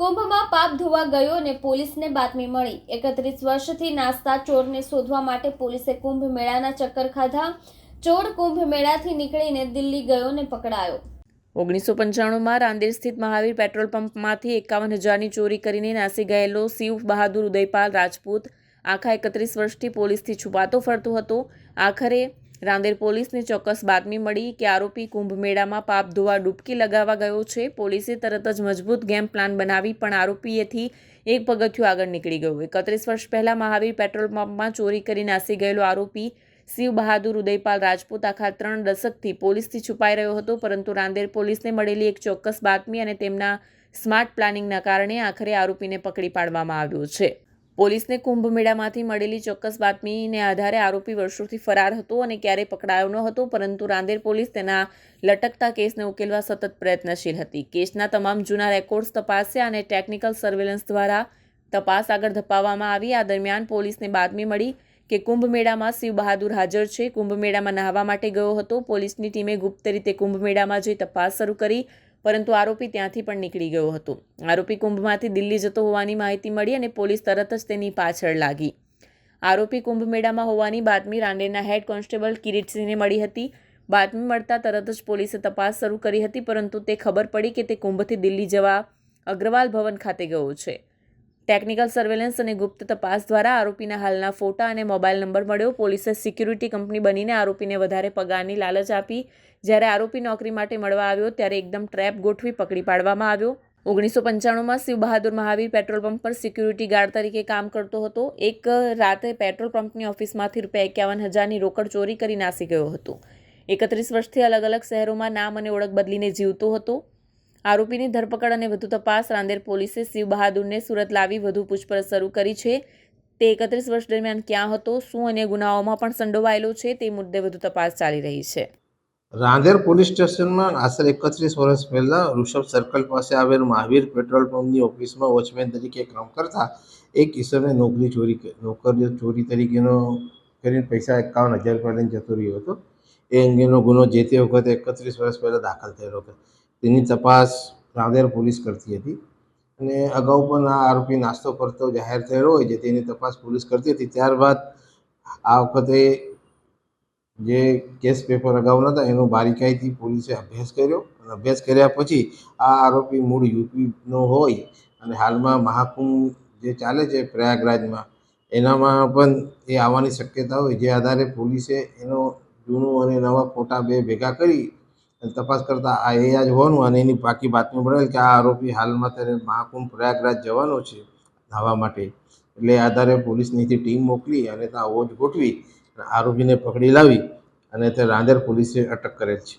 કુંભમાં પાપ ધોવા ગયો અને પોલીસને બાતમી મળી. એકત્રીસ વર્ષથી નાસ્તા ચોરને શોધવા માટે પોલીસે કુંભ મેળાના ચક્કર ખાધા. ચોર કુંભ મેળાથી નીકળીને દિલ્હી ગયો ને પકડાયો. ઓગણીસો પંચાણુંમાં રાંદેર સ્થિત મહાવીર પેટ્રોલ પંપમાંથી એકાવન હજારની ચોરી કરીને નાસી ગયેલો શિવ બહાદુર ઉદયપાલ રાજપૂત આખા એકત્રીસ વર્ષથી પોલીસથી છુપાતો ફરતો હતો. આખરે રાંદેર પોલીસને ચોક્કસ બાતમી મળી કે આરોપી કુંભમેળામાં પાપ ધોવા ડૂબકી લગાવવા ગયો છે. પોલીસે તરત જ મજબૂત ગેમ પ્લાન બનાવી, પણ આરોપીએથી એક પગથિયું આગળ નીકળી ગયું. એકત્રીસ વર્ષ પહેલાં મહાવીર પેટ્રોલ પંપમાં ચોરી કરી નાસી ગયેલો આરોપી શિવ બહાદુર ઉદયપાલ રાજપૂત આખા ત્રણ દશકથી પોલીસથી છુપાઈ રહ્યો હતો, પરંતુ રાંદેર પોલીસને મળેલી એક ચોક્કસ બાતમી અને તેમના સ્માર્ટ પ્લાનિંગના કારણે આખરે આરોપીને પકડી પાડવામાં આવ્યો છે. પોલીસને કુંભ મેળામાંથી મળેલી ચોક્કસ બાતમીને આધારે આરોપી વર્ષોથી ફરાર હતો અને ક્યારેય પકડાયો ન હતો, પરંતુ રાંદેર પોલીસ તેના લટકતા કેસને ઉકેલવા સતત પ્રયત્નશીલ હતી. કેસના તમામ જૂના રેકોર્ડ્સ તપાસ્યા અને ટેકનિકલ સર્વેલન્સ દ્વારા તપાસ આગળ ધપાવવામાં આવી. આ દરમિયાન પોલીસને બાતમી મળી કે કુંભમેળામાં શિવ બહાદુર હાજર છે. કુંભમેળામાં નહાવા માટે ગયો હતો. પોલીસની ટીમે ગુપ્ત રીતે કુંભમેળામાં જઈ તપાસ શરૂ કરી પરંતુ આરોપી ત્યાંથી પણ નીકળી ગયો હતો. આરોપી કુંભમાંથી દિલ્હી જતો હોવાની માહિતી મળી અને પોલીસ તરત જ તેની પાછળ લાગી. આરોપી કુંભ મેળામાં હોવાની બાતમી રાંદેરના હેડ કોન્સ્ટેબલ કિરીટસિંહને મળી હતી. બાતમી મળતા તરત જ પોલીસે તપાસ શરૂ કરી હતી, પરંતુ તે ખબર પડી કે તે કુંભથી દિલ્હી જવા અગ્રવાલ ભવન ખાતે ગયો છે. ટેકનિકલ સર્વેલન્સ અને ગુપ્ત તપાસ દ્વારા આરોપીના હાલના ફોટા અને મોબાઈલ નંબર મળ્યો. પોલીસે સિક્યુરિટી કંપની બનીને આરોપીને વધારે પગારની લાલચ આપી. જ્યારે આરોપી નોકરી માટે મળવા આવ્યો, ત્યારે એકદમ ટ્રેપ ગોઠવી પકડી પાડવામાં આવ્યો. ઓગણીસો પંચાણુંમાં શિવ બહાદુર મહાવીર પેટ્રોલ પંપ પર સિક્યુરિટી ગાર્ડ તરીકે કામ કરતો હતો. એક રાતે પેટ્રોલ પંપની ઓફિસમાંથી રૂપિયા એકાવન હજારની રોકડ ચોરી કરી નાસી ગયો હતો. એકત્રીસ વર્ષથી અલગ અલગ શહેરોમાં નામ અને ઓળખ બદલીને જીવતો હતો. આરોપીની ધરપકડ અને વધુ તપાસ રાંદેર પોલીસે શિવ બહાદુરને સુરત લાવી વધુ પૂછપરછ શરૂ કરી છે. તે એકત્રીસ વર્ષ દરમિયાન ક્યાં હતો, શું અન્ય ગુનાઓમાં પણ સંડોવાયેલો છે, તે મુદ્દે વધુ તપાસ ચાલી રહી છે. રાંદેર પોલીસ સ્ટેશનમાં આશરે એકત્રીસ વર્ષ પહેલા ઋષભ સર્કલ પાસે આવેલ મહાવીર પેટ્રોલ પંપની ઓફિસમાં વોચમેન તરીકે કામ કરતા એક કિશોરને નોકરી ચોરી નોકરી ચોરી તરીકેનો કરીને પૈસા એકાવન હજાર રૂપિયા લઈને જતો રહ્યો હતો. એ અંગેનો ગુનો જે તે વખતે એકત્રીસ વર્ષ પહેલાં દાખલ થયેલો હતો. તેની તપાસ રાંદેર પોલીસ કરતી હતી. અને અગાઉ પણ આ આરોપી નાસ્તો કરતો જાહેર થયેલો હોય છે તેની તપાસ પોલીસ કરતી હતી. ત્યારબાદ આ વખતે જે કેસ પેપર અગાઉના હતા એનો બારીકાઈથી પોલીસે અભ્યાસ કર્યો. અને અભ્યાસ કર્યા પછી આ આરોપી મૂળ યુપીનો હોય અને હાલમાં મહાકુંભ જે ચાલે છે પ્રયાગરાજમાં, એનામાં પણ એ આવવાની શક્યતા હોય. જે આધારે પોલીસે એનો જૂનું અને નવા ફોટા બે ભેગા કરી તપાસ કરતા આ એ જ હોવાનું અને એની બાકી બાતમી મળેલ કે આ આરોપી હાલમાં ત્યારે મહાકુંભ પ્રયાગરાજ જવાનો છે નાહવા માટે. એટલે આધારે પોલીસની ટીમ મોકલી અને ત્યાં ઓજ ગોઠવી આરોપીને પકડી લાવી અને તે રાંદેર પોલીસે અટક કરેલ છે.